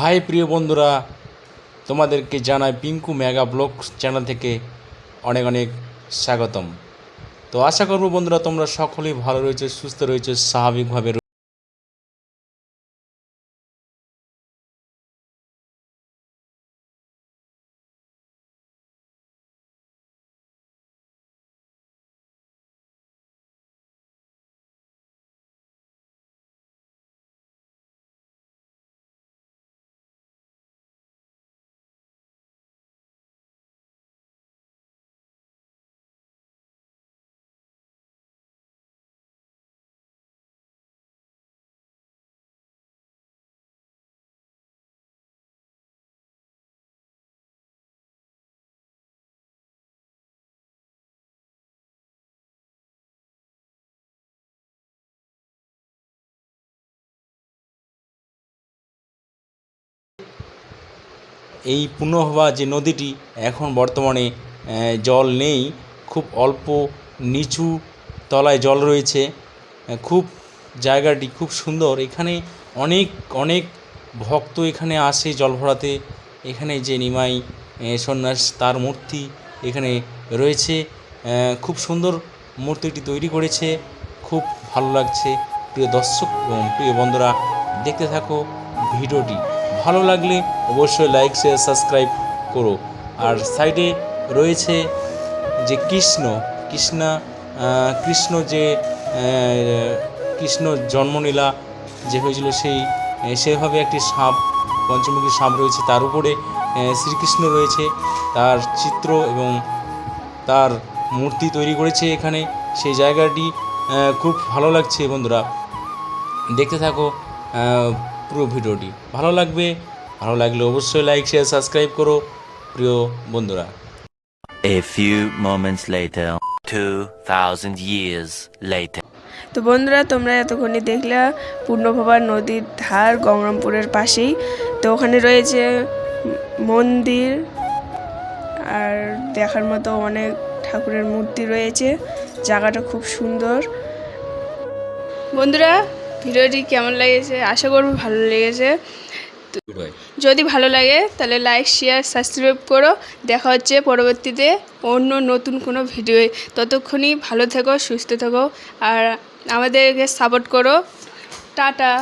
High প্রিয় বন্ধুরা, তোমাদেরকে জানাই পিঙ্কু মেগা ব্লগ চ্যানেল থেকে অনেক অনেক স্বাগতম। তো আশা করব বন্ধুরা, তোমরা সকলেই ভালো রয়েছে, সুস্থ রয়েছে, স্বাভাবিকভাবে এই পুনঃহবা যে নদীটি এখন বর্তমানে জল নেই, খুব অল্প নিচু তলায় জল রয়েছে খুব জায়গাটি খুব সুন্দর। এখানে অনেক অনেক ভক্ত এখানে আসে জল ভরাতে। এখানে যে নিমাই সন্ন্যাস, তার মূর্তি এখানে রয়েছে খুব সুন্দর মূর্তিটি তৈরি করেছে, খুব ভালো লাগছে। প্রিয় দর্শক এবং প্রিয় বন্ধুরা, দেখতে থাকো ভিডিওটি। ভালো লাগলে অবশ্যই লাইক শেয়ার সাবস্ক্রাইব করো। আর সাইডে রয়েছে যে কৃষ্ণ, কৃষ্ণা কৃষ্ণ যে কৃষ্ণ জন্মলীলা যে হয়েছিল সেই সেভাবে একটি সাপ, পঞ্চমুখী সাপ রয়েছে। তার উপরে শ্রীকৃষ্ণ রয়েছে। তার চিত্র এবং তার মূর্তি তৈরি করেছে এখানে। সেই জায়গাটি খুব ভালো লাগছে বন্ধুরা। দেখতে থাকো পুরো ভিডিওটি। ভালো লাগবে? ভালো লাগলে অবশ্যই লাইক শেয়ার সাবস্ক্রাইব করো প্রিয় বন্ধুরা। A few moments later, 2,000 years later. তো বন্ধুরা তোমরা এতক্ষণে দেখলা পূর্ণভবা নদীর ধার গঙ্গরামপুরের পাশেই। তো ওখানে রয়েছে মন্দির আর দেখার মতো অনেক ঠাকুরের মূর্তি রয়েছে। জায়গাটা খুব সুন্দর। বন্ধুরা ভিডিওটি কেমন লেগেছে? আশা করব ভালো লেগেছে। যদি ভালো লাগে তাহলে লাইক শেয়ার সাবস্ক্রাইব করো। দেখা হচ্ছে পরবর্তীতে অন্য নতুন কোনো ভিডিও ততক্ষণই ভালো থেকো সুস্থ থেকো। আর আমাদেরকে সাপোর্ট করো। টাটা।